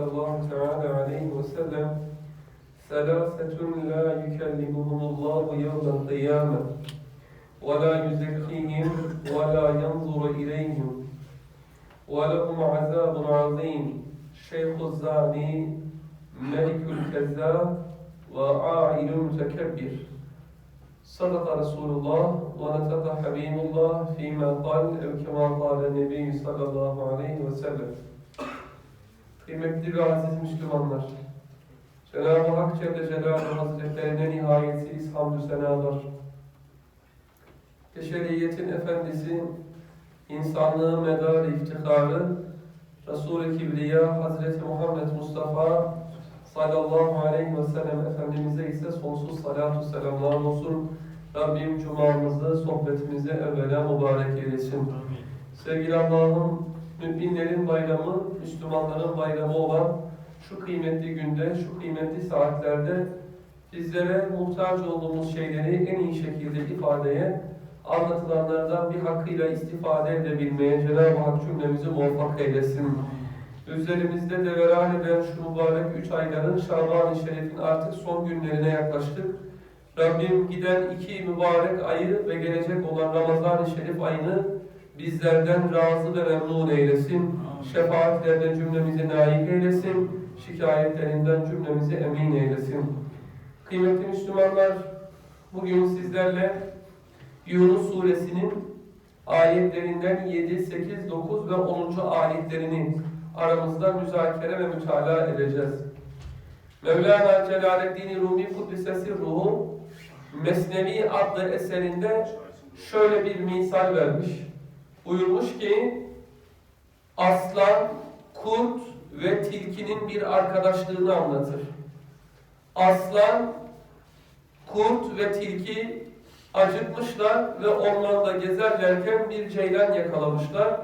قال الله تعالى عليه وسلم ثلاثة لا يكلمهم الله يوم القيامة ولا يزكيهم ولا ينظر إليهم ولهم عذاب عظيم. شيخ الزاني ملك الكذاب وعائل متكبر. صدق رسول الله ونطق حبيب الله فيما قال أو كما قال النبي صلى الله عليه وسلم. Kıymetli ve aziz Müslümanlar, Cenab-ı Hak Celle Celaluhu Hazretlerine nihayetsiz hamdü senalar. Beşeriyetin efendisi, insanlığın medar iftiharı, Resul-i Kibriya Hazreti Muhammed Mustafa sallallahu aleyhi ve sellem Efendimiz'e ise sonsuz salatu selamlar olsun. Rabbim cumamızı, sohbetimizi evvela mübarek eylesin. Sevgili Allah'ım, müminlerin bayramı, Müslümanların bayramı olan şu kıymetli günde, şu kıymetli saatlerde bizlere muhtaç olduğumuz şeyleri en iyi şekilde ifadeye, anlatılanlardan bir hakkıyla istifade edebilmeye Cenab-ı Hak cümlemizi muvaffak eylesin. Üzerimizde deveran eden şu mübarek üç ayların Şaban-ı Şerif'in artık son günlerine yaklaştık. Rabbim giden iki mübarek ayı ve gelecek olan Ramazan-ı Şerif ayını bizlerden razı ve memnun eylesin. Şefaatlerden cümlemizi nail eylesin. Şikayetlerinden cümlemizi emin eylesin. Kıymetli Müslümanlar, bugün sizlerle Yunus suresinin ayetlerinden 7, 8, 9 ve 10. ayetlerini aramızda müzakere ve mütalaa edeceğiz. Mevlana Celaleddin Rumi Kuddisesi Ruhu Mesnevi adlı eserinde şöyle bir misal vermiş. Buyurmuş ki aslan, kurt ve tilkinin bir arkadaşlığını anlatır. Aslan, kurt ve tilki acıkmışlar ve ormanda gezerlerken bir ceylan yakalamışlar.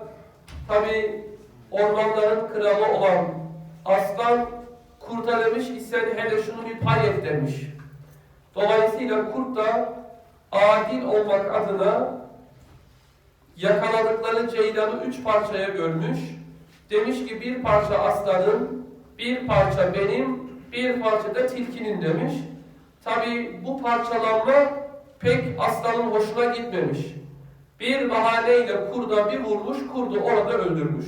Tabi ormanların kralı olan aslan kurta demiş ki sen hele şunu bir pay et demiş. Dolayısıyla kurt da adil olmak adına yakaladıkları ceylanı üç parçaya bölmüş. Demiş ki bir parça aslanın, bir parça benim, bir parça da tilkinin demiş. Tabi bu parçalanma pek aslanın hoşuna gitmemiş. Bir bahaneyle kurda bir vurmuş, kurdu orada öldürmüş.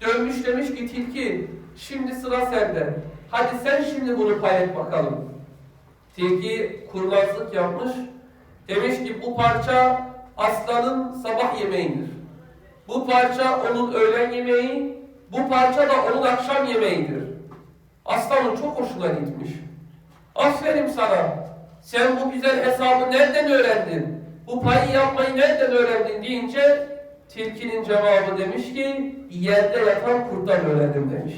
Dönmüş demiş ki tilki, şimdi sıra sende. Hadi sen şimdi bunu pay et bakalım. Tilki kurnazlık yapmış. Demiş ki bu parça aslanın sabah yemeğidir. Bu parça onun öğlen yemeği, bu parça da onun akşam yemeğidir. Aslanın çok hoşuna gitmiş. Aferin sana. Sen bu güzel hesabı nereden öğrendin? Bu payı yapmayı nereden öğrendin deyince tilkinin cevabı demiş ki yerde yatan kurttan öğrendim demiş.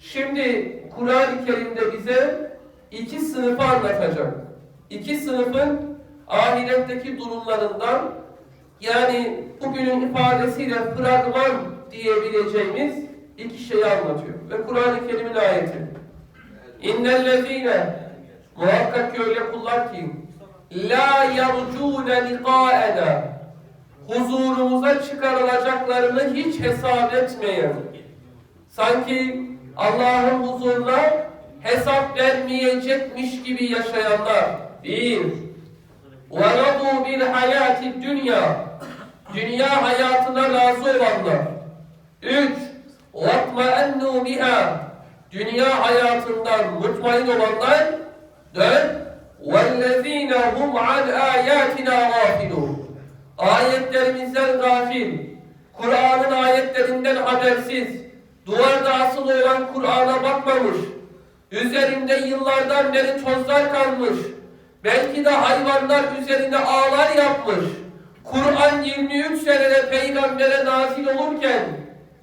Şimdi Kur'an-ı Kerim'de bize iki sınıfı anlatacak. İki sınıfın ahiretteki durumlarından yani bugünün ifadesiyle fragman diyebileceğimiz iki şeyi anlatıyor. Ve Kur'an-ı Kerim'in ayeti. İnnellezîne muhakkak ki öyle kullar ki la yarcûne liqâena huzurumuza çıkarılacaklarını hiç hesap etmeyen sanki Allah'ın huzuruna hesap vermeyecekmiş gibi yaşayanlar bir وَرَضُوا بِالْحَيَاتِ الدُّنْيَا Dünya hayatına razı olanlar. Üç, وَاطْمَأَنُّوا بِهَا Dünya hayatından mutmain olanlar. Dört, وَالَّذ۪ينَ هُمْ عَنْ آيَاتِنَا غَافِلُونَ Ayetlerimizden gafil, Kur'an'ın ayetlerinden habersiz, duvarda asılı olan Kur'an'a bakmamış, üzerinde yıllardan beri tozlar kalmış, belki de hayvanlar üzerinde ağlar yapmış, Kur'an 23 senede peygambere nazil olurken,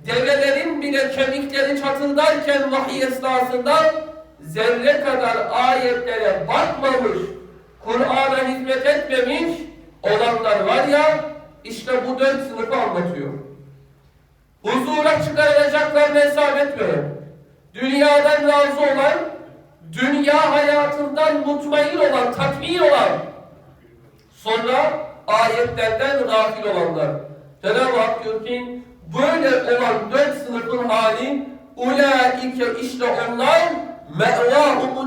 develerin bile kemikleri çatıldarken vahiy esnasında zerre kadar ayetlere bakmamış, Kur'an'a hizmet etmemiş olanlar var ya, işte bu dört sınıfı anlatıyor. Huzura çıkarılacaklarını hesap etmeyen, dünyadan razı olan, dünya hayatından mutmain olan, tatmin olan, sonra ayetlerden gafil olanlar. Cenab-ı Hak diyor ki, böyle olan dört sınıfın hali ulaike işte onlar me'vahumun.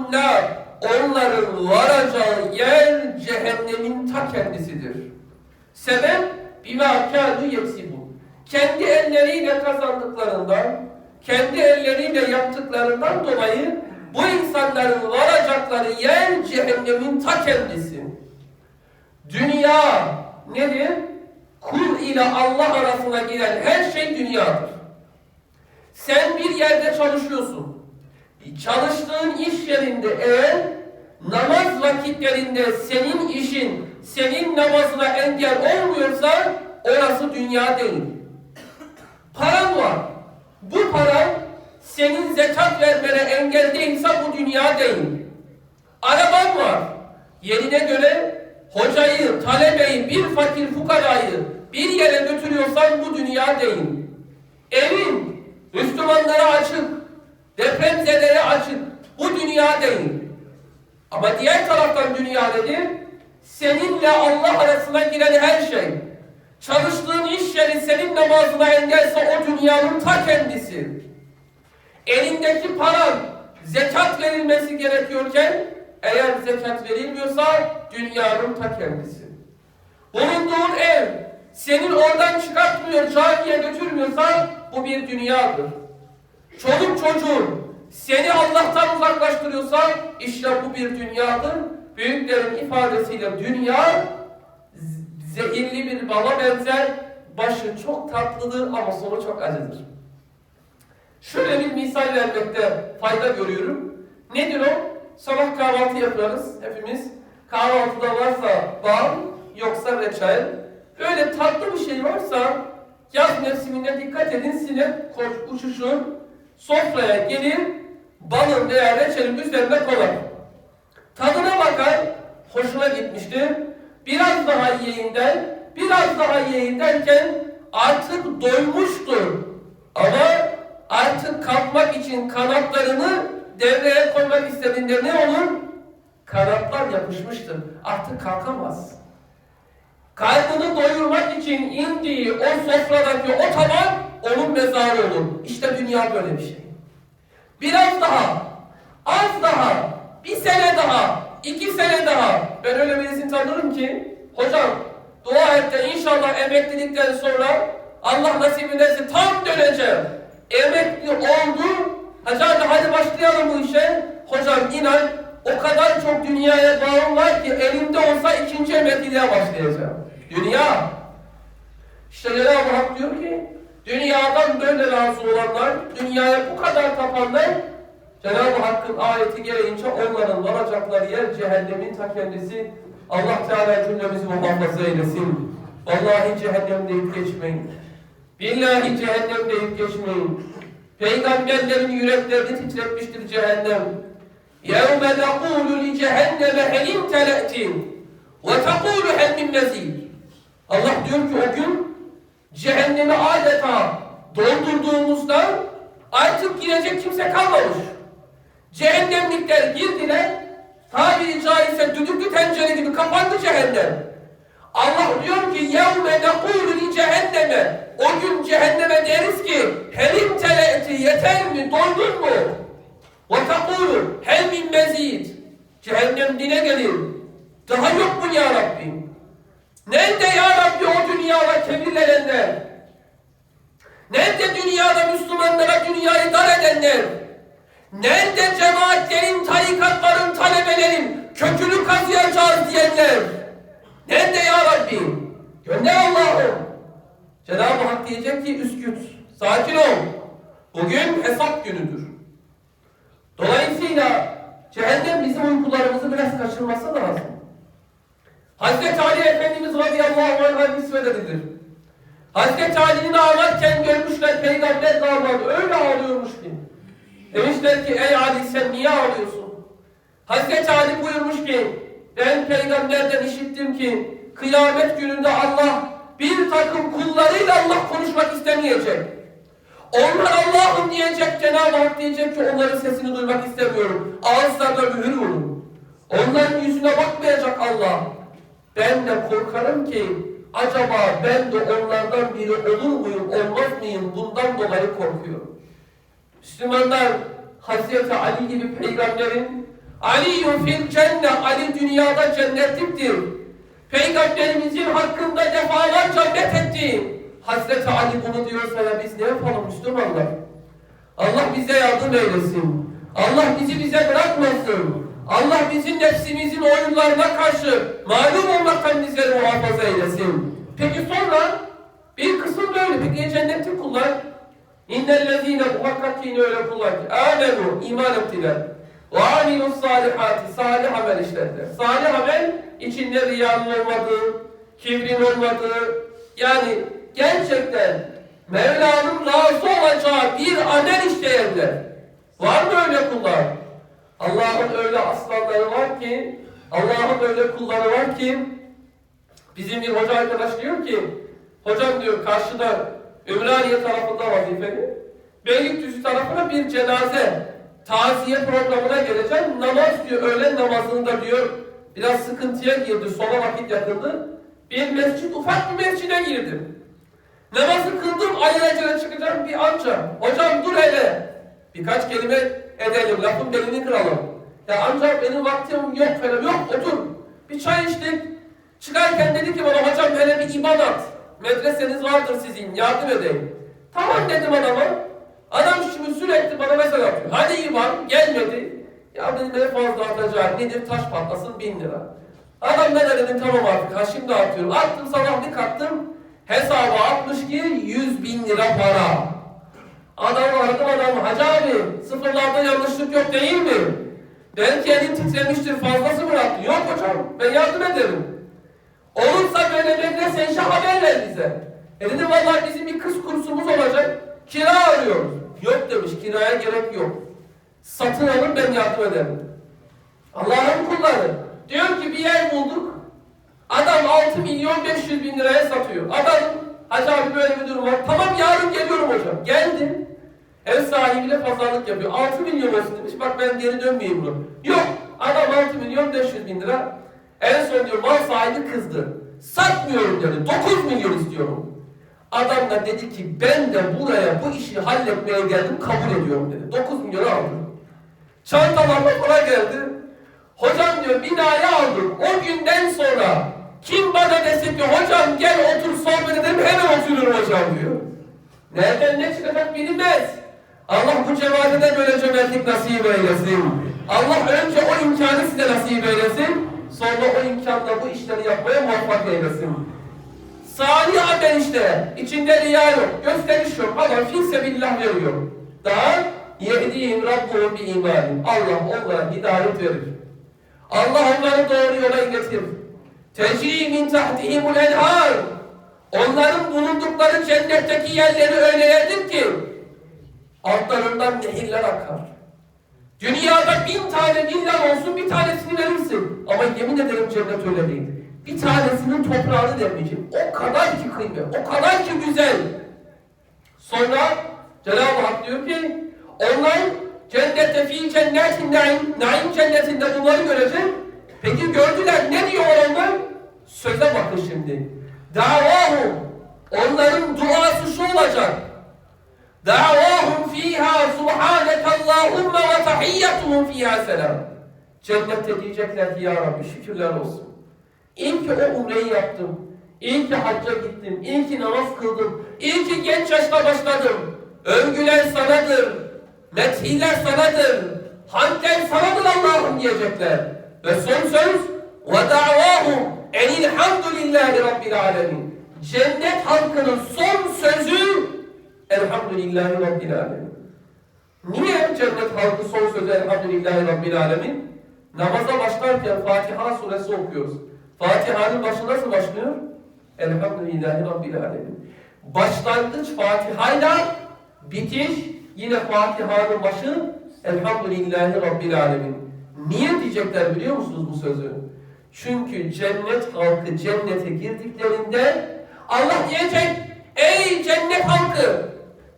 Onların varacağı yer cehennemin ta kendisidir. Sebep bima kâdû yeksibun. Kendi elleriyle kazandıklarından, kendi elleriyle yaptıklarından dolayı bu insanların varacakları yer cehennemin ta kendisi. Dünya nedir? Kul ile Allah arasına giren her şey dünyadır. Sen bir yerde çalışıyorsun. Çalıştığın iş yerinde eğer namaz vakitlerinde senin işin, senin namazına engel olmuyorsa orası dünya değil. Paran var. Bu para senin zekat vermene engel değilse bu dünya değil. Araban var. Yerine göre hocayı, talebeyi, bir fakir fukarayı bir yere götürüyorsan bu dünya değil. Evin Müslümanlara açık, depremzedelere açık. Bu dünya değil. Ama diğer taraftan dünya nedir? Seninle Allah arasına giren her şey. Çalıştığın iş yeri senin namazına engelse o dünyanın ta kendisi. Elindeki paran zekat verilmesi gerekiyorken eğer zekat verilmiyorsa dünyanın ta kendisi. Bulunduğun ev senin oradan çıkartmıyor, camiye götürmüyorsa bu bir dünyadır. Çoluk çocuğun seni Allah'tan uzaklaştırıyorsa işte bu bir dünyadır. Büyüklerin ifadesiyle dünya zehirli bir bala benzer, başı çok tatlıdır ama sonu çok acıdır. Şöyle bir misal vermekte fayda görüyorum. Nedir o? Sabah kahvaltı yaparız hepimiz. Kahvaltıda varsa bal, yoksa reçel. Böyle tatlı bir şey varsa yaz mevsiminde dikkat edin sinek koş, uçuşur. Sofraya gelir, balın veya reçelin üzerine konar. Tadına bakar, hoşuna gitmiştir. Biraz daha yiyeyim der, biraz daha yiyeyim derken artık doymuştur. Kalkmak için kanatlarını devreye koymak istediğinde ne olur? Kanatlar yapışmıştır. Artık kalkamaz. Kalbini doyurmak için indiği o sofradaki o tabak onun mezarı olur. İşte dünya böyle bir şey. Biraz daha, az daha, bir sene daha, iki sene daha. Ben öyle birisini tanırım ki, hocam dua et de inşallah emeklilikten sonra Allah nasip ederse tam döneceğim. Emekli oldu, hadi hadi, başlayalım bu işe. Hocam inan o kadar çok dünyaya bağım var ki elimde olsa ikinci emekliliğe başlayacağım. Dünya. İşte Cenab-ı Hak diyor ki dünyadan böyle razı olanlar, dünyaya bu kadar tapanlar Cenab-ı Hakk'ın ayeti gereğince onların varacakları yer cehennemin ta kendisi. Allah Teala cümlemizi muhafaza eylesin. Vallahi cehennem deyip geçmeyin. Billahi cehennem deyip geçmeyin. Peygamberlerin yüreklerini titretmiştir cehennem. يَوْمَ نَقُولُ لِجَهَنَّمَ هَلْ اِمْتَلَأْتِ وَتَقُولُ هَلْ مِنْ مَزِيدٍ Allah diyor ki o gün cehennemi adeta doldurduğumuzda artık girecek kimse kalmamış. Cehennemlikler girdiler, tabiri caizse düdüklü tencere gibi kapandı cehennem. Allah diyor ki يَوْمَ نَقُولُ لِجَهَنَّمَ o gün cehenneme deriz ki helim teleti yeter mi? Doydun mu? Ve tekulu hel min mezid. Cehennem dine gelir. Daha yok mu ya Rabbi? Nerede ya Rabbi o dünyada kibirlenenler? Nerede dünyada Müslümanlara dünyayı dar edenler? Nerede cemaatlerin, tarikatların, talebelerin kökünü kazıyacağız diyenler? Nerede ya Rabbi? Gönder Allah'ım. Cenab-ı Hak diyecek ki üsküt, sakin ol. Bugün hesap günüdür. Dolayısıyla cehennem bizim uykularımızı biraz kaçırması lazım. Hazreti Ali Efendimiz radıyallahu anh'a nispet edilir. Hazreti Ali'nin ağlarken görmüşler peygamber damadı öyle ağlıyormuş ki. Demişler ki ey Ali sen niye ağlıyorsun? Hazreti Ali buyurmuş ki ben peygamberden işittim ki kıyamet gününde Allah bir takım kullarıyla Allah konuşmak istemeyecek. Onlar Allah'ım diyecek, Cenab-ı Hak diyecek ki onların sesini duymak istemiyorum. Ağızlarına mühür vurun. Onların yüzüne bakmayacak Allah. Ben de korkarım ki acaba ben de onlardan biri olur muyum, olmaz mıyım bundan dolayı korkuyorum. Müslümanlar Hazreti Ali gibi peygamberin Ali fil cennet, Ali dünyada cennetliktir. Peygamberimizin hakkında defalarca met etti. Hazreti Ali bunu diyorsa ya biz ne yapalım Müslümanlar? Allah bize yardım eylesin. Allah bizi bize bırakmasın. Allah bizim nefsimizin oyunlarına karşı mağlup olmaktan bizleri muhafaza eylesin. Peki sonra bir kısım böyle. Peki cennetlik kullar İnnellezîne muhakkak yine öyle kullar ki âmenû iman ettiler. Amilus salihati salih amel işlediler. Salih amel içinde riyanın olmadığı, kibrin olmadığı yani gerçekten Mevla'nın razı olacağı bir amel işleyenler. Var mı öyle kullar? Allah'ın öyle aslanları var ki, Allah'ın öyle kulları var ki, bizim bir hoca arkadaş diyor ki, hocam diyor karşıda Ümraniye tarafında vazifeli, Beylikdüzü tarafına bir cenaze, taziye programına geleceğim, namaz diyor, öğlen namazında diyor, biraz sıkıntıya girdi, sona vakit yakındı, bir mescit, ufak bir mescide girdim. Namazı kıldım, ayrıca çıkacağım bir amca. Hocam dur hele. Birkaç kelime edelim, lafın belini kıralım. Ya amca benim vaktim yok falan, yok otur. Bir çay içtik. Çıkarken dedi ki bana hocam hele bir iman. Medreseniz vardır sizin, yardım edeyim. Tamam dedim adama. Adam şimdi sürekli bana mesaj atıyor. Hadi iman, gelmedi. Ya dedim ne fazla atacak, nedir taş patlasın bin lira. Adam ne dedim tamam artık ha şimdi atıyorum. Attım sabah bir kalktım. Hesaba atmış ki 100 bin lira para. Adam aradım adam hacı abi sıfırlarda yanlışlık yok değil mi? Belki elin titremiştir fazlası mı attı? Yok hocam ben yardım ederim. Olursa böyle medrese inşa haber ver bize. E dedim vallahi bizim bir kız kursumuz olacak. Kira arıyoruz. Yok demiş kiraya gerek yok. Satın alın ben yardım ederim. Allah'ın kulları. Diyor ki bir yer bulduk. Adam 6 milyon 500 bin liraya satıyor. Adam Hacı abi böyle bir durum var. Tamam yarın geliyorum hocam. Geldim. Ev sahibiyle pazarlık yapıyor. 6 milyon olsun demiş. Bak ben geri dönmeyeyim bunu. Yok. Adam 6 milyon 500 bin lira. En son diyor mal sahibi kızdı. Satmıyorum dedi. 9 milyon istiyorum. Adam da dedi ki ben de buraya bu işi halletmeye geldim kabul ediyorum dedi. 9 milyon aldım. Çantalarla para geldi. Hocam diyor binayı aldım. O günden sonra kim bana desin ki hocam gel otur sohbet edelim hemen otururum hocam diyor. Nereden ne çıkacak bilinmez. Allah bu cemaate böyle cömertlik nasip eylesin. Allah önce o imkanı size nasip eylesin. Sonra o imkanla bu işleri yapmaya muvaffak eylesin. Salih amel işte. içinde riya yok. Gösteriş yok. Allah filse billah veriyor. Daha yehdihim Rabbuhum bi imanin. Allah onlara hidayet verir. Allah onları doğru yola iletir. Tecri min tahtihimul enhar. Onların bulundukları cennetteki yerleri öyle yerdir ki altlarından nehirler akar. Dünyada bin tane villan olsun bir tanesini verirsin. Ama yemin ederim cennet öyle değil. Bir tanesinin toprağını demeyecek. O kadar ki kıymet, o kadar ki güzel. Sonra Cenab-ı Hak diyor ki onlar cennette fi cennetin naim, naim cennetinde bunları görecek. Peki gördüler ne diyor onlar? Söze bakın şimdi. Davahum onların duası şu olacak. Davahum fiha subhanekallahumma ve tahiyyatuhum fiha selam. Cennette diyecekler ki ya Rabbi şükürler olsun. İyi ki o umreyi yaptım. İyi ki hacca gittim. İyi ki namaz kıldım. İyi ki genç yaşta başladım. Övgüler sanadır. Methiler sanadır. Hamdler sanadır Allah'ım diyecekler. Ve son söz ve davahum enilhamdülillahi rabbil alemin. Cennet halkının son sözü elhamdülillahi rabbil alemin. Niye cennet halkı son sözü elhamdülillahi rabbil alemin? Namaza başlarken Fatiha suresi okuyoruz. Fatiha'nın başı nasıl başlıyor? Elhamdülillahi Rabbil Alemin. Başlangıç Fatiha'yla bitiş yine Fatiha'nın başı Elhamdülillahi Rabbil Alemin. Niye diyecekler biliyor musunuz bu sözü? Çünkü cennet halkı cennete girdiklerinde Allah diyecek Ey cennet halkı!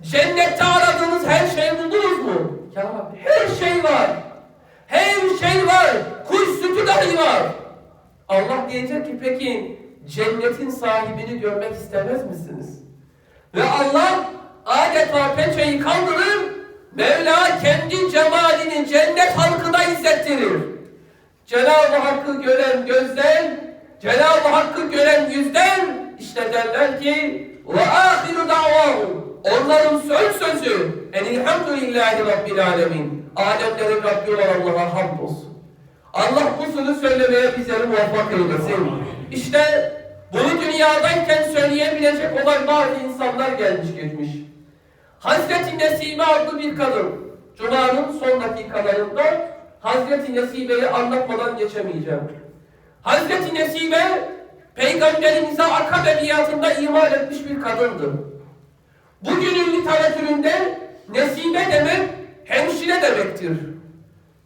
Cennette aradığınız her şeyi buldunuz mu? Ya Rabbi her şey var. Her şey var. Kuş sütü dahi var. Allah diyecek ki peki cennetin sahibini görmek istemez misiniz? Ve Allah adeta pençeyi kaldırır, Mevla kendi cemalini cennet halkına izlettirir. Cenab-ı Hakk'ı gören gözden, Cenab-ı Hakk'ı gören yüzden işte derler ki ve ahiru davahum onların söz sözü enilhamdülillahi rabbil alemin alemlerin Rabbi olan Allah'a hamdolsun. Allah bu sözü söylemeye bizleri muvaffak eylesin. İşte bunu dünyadayken söyleyebilecek olan bazı insanlar gelmiş geçmiş. Hazreti Nesime adlı bir kadın. Cuma'nın son dakikalarında Hazreti Nesime'yi anlatmadan geçemeyeceğim. Hazreti Nesime Peygamberimize akabeliyatında iman etmiş bir kadındı. Bugünün literatüründe Nesime demek hemşire demektir.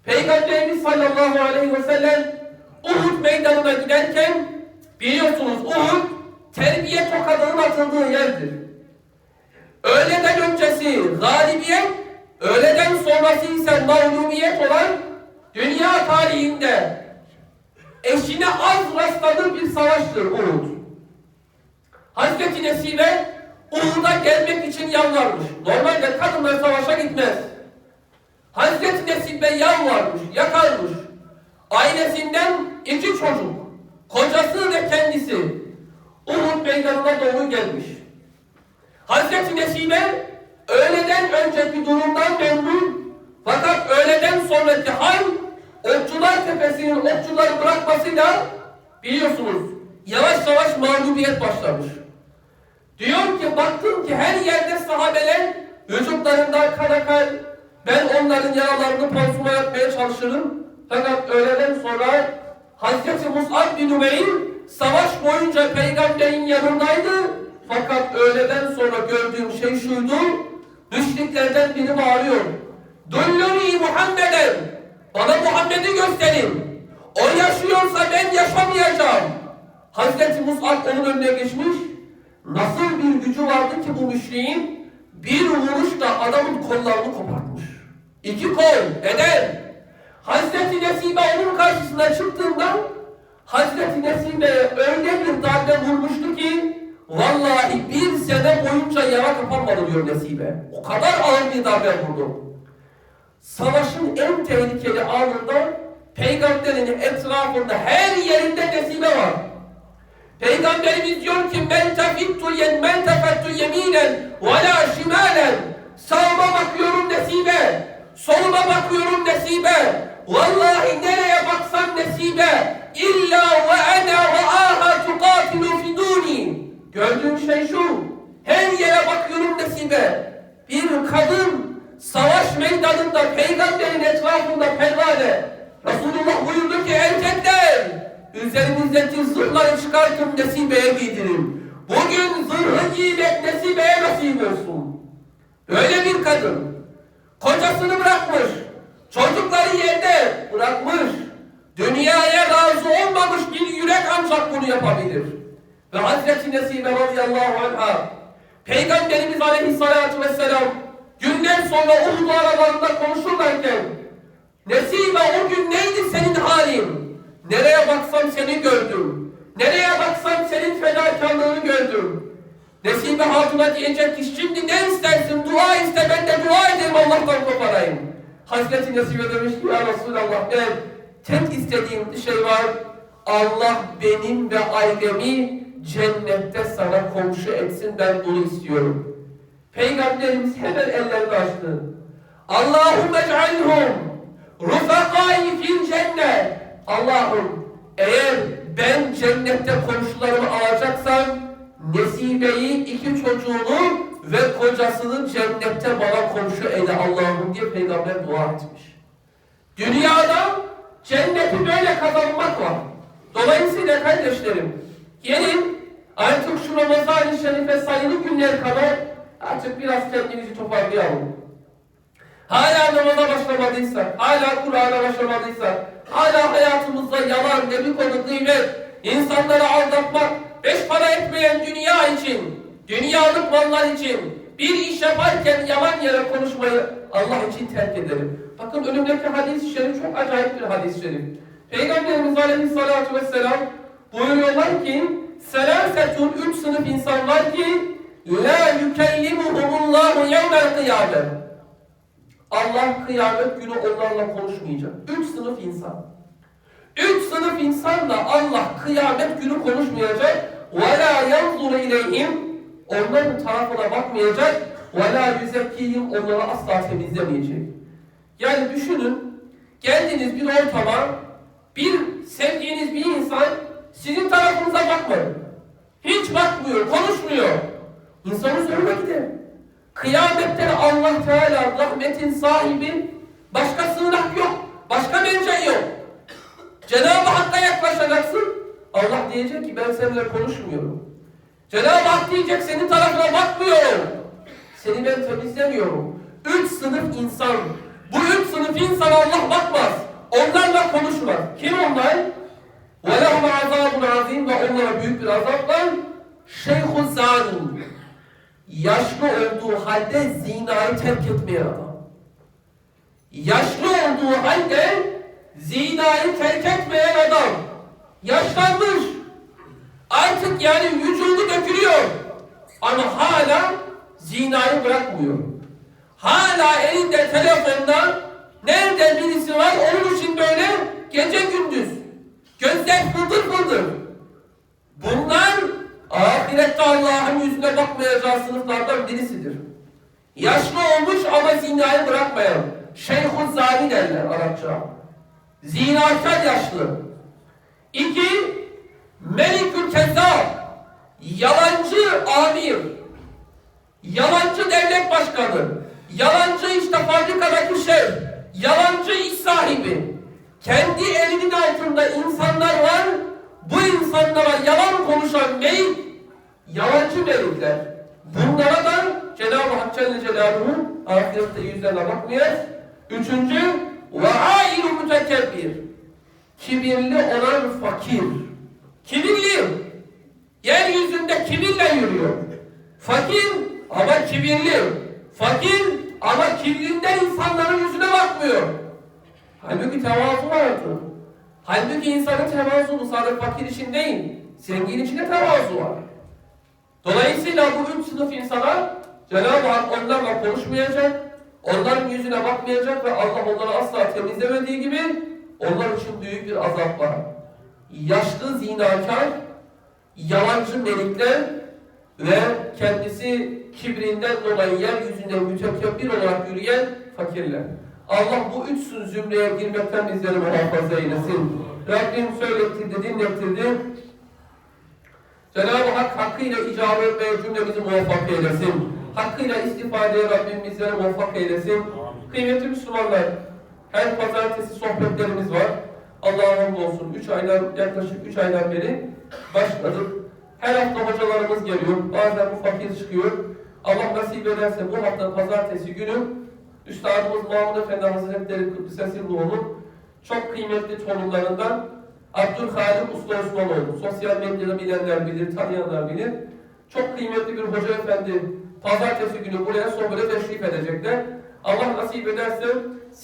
Peygamberimiz sallallahu aleyhi ve sellem Uhud meydanına giderken biliyorsunuz Uhud terbiye tokadının atıldığı yerdir. Öğleden öncesi galibiyet, öğleden sonrası ise mağlubiyet olan dünya tarihinde eşine az rastladığı bir savaştır Uhud. Hazreti Nesibe Uhud'a gelmek için yalvarmış. Normalde kadınlar savaşa gitmez. Hazreti Nesibe yalvarmış, yakarmış. Ailesinden iki çocuk, kocası ve kendisi Uhud meydanına doğru gelmiş. Hazreti Nesibe öğleden önceki durumdan memnun fakat öğleden sonraki hal Okçular Tepesi'nin okçuları bırakmasıyla biliyorsunuz yavaş yavaş mağlubiyet başlamış. Diyor ki baktım ki her yerde sahabeler vücutlarından kan akar. Ben onların yaralarını pansuma yapmaya çalışırım. Fakat öğleden sonra Hazreti Mus'ab bin Umeyr savaş boyunca peygamberin yanındaydı. Fakat öğleden sonra gördüğüm şey şuydu. Müşriklerden biri bağırıyor. Dulluni Muhammeden. Bana Muhammed'i gösterin. O yaşıyorsa ben yaşamayacağım. Hazreti Mus'ab onun önüne geçmiş. Nasıl bir gücü vardı ki bu müşriğin bir vuruşla adamın kollarını kopartmış. İki kol. Neden? Hazreti Nesibe onun karşısına çıktığında Hazreti Nesibe'ye öyle bir darbe vurmuştu ki vallahi bir sene boyunca yara kapanmadı diyor Nesibe. O kadar ağır bir darbe vurdu. Savaşın en tehlikeli anında peygamberin etrafında her yerinde Nesibe var. Peygamberimiz diyor ki men tefittu yen men tefettu yeminen ve la şimalen sağıma bakıyorum nesibe soluma bakıyorum nesibe vallahi nereye baksam nesibe illa ve ana ve aha tukatilu fiduni gördüğüm şey şu her yere bakıyorum nesibe bir kadın savaş meydanında peygamberin etrafında pervane Resulullah buyurdu ki erkekler Üzerinizdeki zırhları çıkartın Nesibe'ye giydirin. Bugün zırhı giymek Nesibe'ye nasip olsun. Böyle bir kadın. Kocasını bırakmış. Çocukları yerde bırakmış. Dünyaya razı olmamış bir yürek ancak bunu yapabilir. Ve Hazreti Nesibe radıyallahu anh'a Peygamberimiz aleyhissalatu vesselam günler sonra Uhud aralarında konuşurlarken Nesibe o gün neydi senin halin? Nereye baksam seni gördüm. Nereye baksam senin fedakarlığını gördüm. Nesibe Hatun'a diyecek ki şimdi ne istersin? Dua iste ben de dua ederim Allah'tan koparayım. Hazreti Nesibe demiş ki ya Resulallah ben tek istediğim bir şey var. Allah benim ve ailemi cennette sana komşu etsin ben bunu istiyorum. Peygamberimiz hemen ellerini açtı. Allahümme ec'alhum rufakai fil cennet. Allah'ım eğer ben cennette komşularımı alacaksam Nesibe'yi iki çocuğunu ve kocasını cennette bana komşu eyle Allah'ım diye peygamber dua etmiş. Dünyada cenneti böyle kazanmak var. Dolayısıyla kardeşlerim gelin artık şu Ramazan-ı Şerife sayılı günler kadar artık biraz kendimizi toparlayalım. Hala namaza başlamadıysak, hala Kur'an'a başlamadıysak, hala hayatımızda yalan, dedikodu, gıybet, insanları aldatmak, beş para etmeyen dünya için, dünyalık mallar için, bir iş yaparken yalan yere konuşmayı Allah için terk edelim. Bakın önümdeki hadis-i şerif çok acayip bir hadis-i şerif. Peygamberimiz Aleyhisselatü Vesselam buyuruyorlar ki Selasetun üç sınıf insan var ki La yükellimuhumullahu yevmel kıyamet Allah kıyamet günü onlarla konuşmayacak. Üç sınıf insan. Üç sınıf insanla Allah kıyamet günü konuşmayacak. وَلَا يَنْظُرُ اِلَيْهِمْ Onların tarafına bakmayacak. وَلَا يُزَكِّيهِمْ Onları asla temizlemeyecek. Yani düşünün, geldiniz bir ortama, bir sevdiğiniz bir insan sizin tarafınıza bakmıyor. Hiç bakmıyor, konuşmuyor. İnsanın zoruna gider. Kıyamette de Allah Teala rahmetin sahibi başka sığınak yok. Başka mercek yok. Cenab-ı Hakk'a yaklaşacaksın. Allah diyecek ki ben seninle konuşmuyorum. Cenab-ı Hak diyecek senin tarafına bakmıyorum. Seni ben temizlemiyorum. Üç sınıf insan. Bu üç sınıf insan Allah bakmaz. Onlarla konuşmaz. Kim onlar? وَلَهُمْ عَذَابٌ azim ve onlara büyük bir azap var. Şeyhun zalim. Yaşlı olduğu halde zinayı terk etmeyen adam. Yaşlı olduğu halde zinayı terk etmeyen adam. Yaşlanmış. Artık yani vücudu dökülüyor. Ama hala zinayı bırakmıyor. Hala elinde telefonda nerede birisi var onun için böyle gece gündüz. Gözler fıldır fıldır. Bunlar ahirette Allah'ın yüzüne bakmayacağı sınıflardan birisidir. Yaşlı olmuş ama zinayı bırakmayan. Şeyhun zani derler Arapça. Zinakar yaşlı. İki, Melikül Kezzab. Yalancı amir. Yalancı devlet başkanı. Yalancı işte fabrikadaki şef. Yalancı iş sahibi. Kendi elinin altında insanlar var. Bu insanlara yalan konuşan melik, yalancı melikler. Bunlara da Cenab-ı Hak Celle Celaluhu ahirette yüzlerine bakmayız. Üçüncü, ve ailu mütekebbir. Kibirli olan fakir. Kibirli. Yeryüzünde kibirle yürüyor. Fakir ama kibirli. Fakir ama kibrinden insanların yüzüne bakmıyor. Halbuki tevazu vardır. Halbuki insanın tevazu sadece fakir için değil, zengin için de tevazu var. Dolayısıyla bu üç sınıf insana Cenab-ı Hak onlarla konuşmayacak, onların yüzüne bakmayacak ve Allah onları asla temizlemediği gibi onlar için büyük bir azap var. Yaşlı zinakar, yalancı melikler ve kendisi kibrinden dolayı yeryüzünde mütekebbir olarak yürüyen fakirler. Allah bu üç zümreye girmekten bizleri muhafaza eylesin. Rabbim söylettirdi, dinlettirdi. Cenab-ı Hak hakkıyla icabet etmeye cümlemizi muvaffak eylesin. Hakkıyla istifadeye Rabbim bizleri muvaffak eylesin. Kıymetli Müslümanlar, her pazartesi sohbetlerimiz var. Allah'a hamdolsun. Üç aydan, yaklaşık üç aydan beri başladık. Her hafta hocalarımız geliyor. Bazen bu fakir çıkıyor. Allah nasip ederse bu hafta pazartesi günü Üstadımız Mahmud Efendi Hazretleri Kıbrıs Ruhu'nun çok kıymetli torunlarından Abdülhalik Usta Osmanoğlu. Sosyal medyada bilenler bilir, tanıyanlar bilir. Çok kıymetli bir hoca efendi pazartesi günü buraya sohbete teşrif edecekler. Allah nasip ederse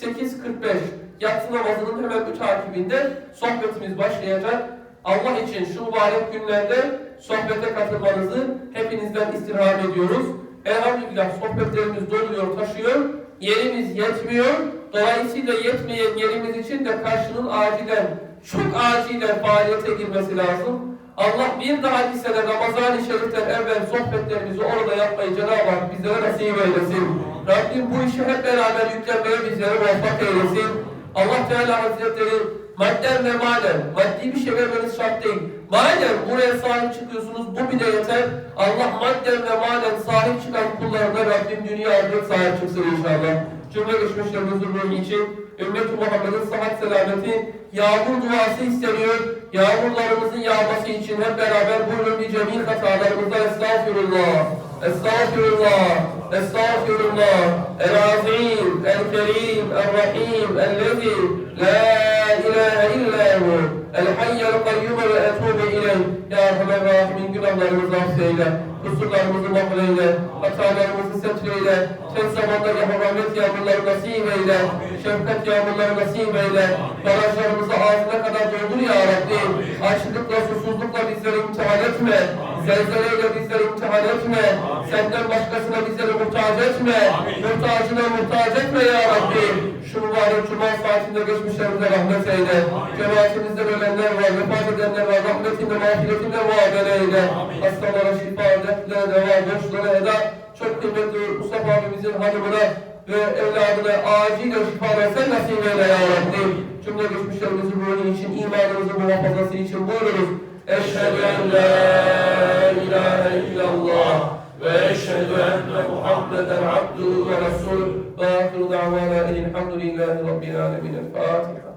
8.45 yatsı namazının hemen takibinde sohbetimiz başlayacak. Allah için şu mübarek günlerde sohbete katılmanızı hepinizden istirham ediyoruz. Elhamdülillah sohbetlerimiz doluyor, taşıyor. Yerimiz yetmiyor. Dolayısıyla yetmeyen yerimiz için de karşının acilen, çok acilen faaliyete girmesi lazım. Allah bir dahaki sene Ramazan-ı Şerif'ten evvel sohbetlerimizi orada yapmayı Cenab-ı Hak bizlere nasip eylesin. Rabbim bu işi hep beraber yüklenmeye bizlere muvaffak eylesin. Allah Teala Hazretleri madden ve manen, maddi bir şey vermeniz şart değil. Madem buraya sahip çıkıyorsunuz bu bile yeter. Allah madden ve manen sahip çıkan kullarına Rabbim dünya ahiret sahip çıksın inşallah. Cümle geçmişlerin huzurluğu için Ümmet-i Muhammed'in sıhhat selameti yağmur duası isteniyor. Yağmurlarımızın yağması için hep beraber buyurun bir cemil hatalarımızda estağfirullah. Estağfirullah. Estağfirullah. El-Azim, El-Kerim, El-Rahim, El-Lezi, La ilahe illa hu. El-Hayyel Kayyume ve etûbe ileyh. Ya Erhamer Rahimin günahlarımızı affeyle. Kusurlarımızı mahveyle. Hatalarımızı setreyle. Tez zamandaki haramet yağmurları nasip eyle. Şefkat yağmurları nasip eyle. Barajlarımızı ağzına kadar doldur ya Rabbi. Açlıkla, susuzlukla bizleri imtihan etme. Zelzeleyle bizleri imtihan etme. Senden başkasına bizleri muhtaç etme. Muhtacına muhtaç etme ya Rabbi. Şu mübarek cuma saatinde geçmişlerimize rahmet eyle. Cemaatimizde ölenler var, vefat edenler var. Rahmetinde, mağfiretinde muamele eyle. Hastalara şifa, dertlere deva, borçlara eda. Çok kıymetli Mustafa abimizin hanımına ve evladına acil şifa versen nasip eyle ya Rabbi. Cümle geçmişlerimizin ruhu için, imanımızın muhafazası için buyururuz. Eşhedü en la ilahe illallah ve eşhedü enne Muhammeden abduhu ve resulü ve ahiru da'vana elhamdülillahi rabbil alemin. Fatiha.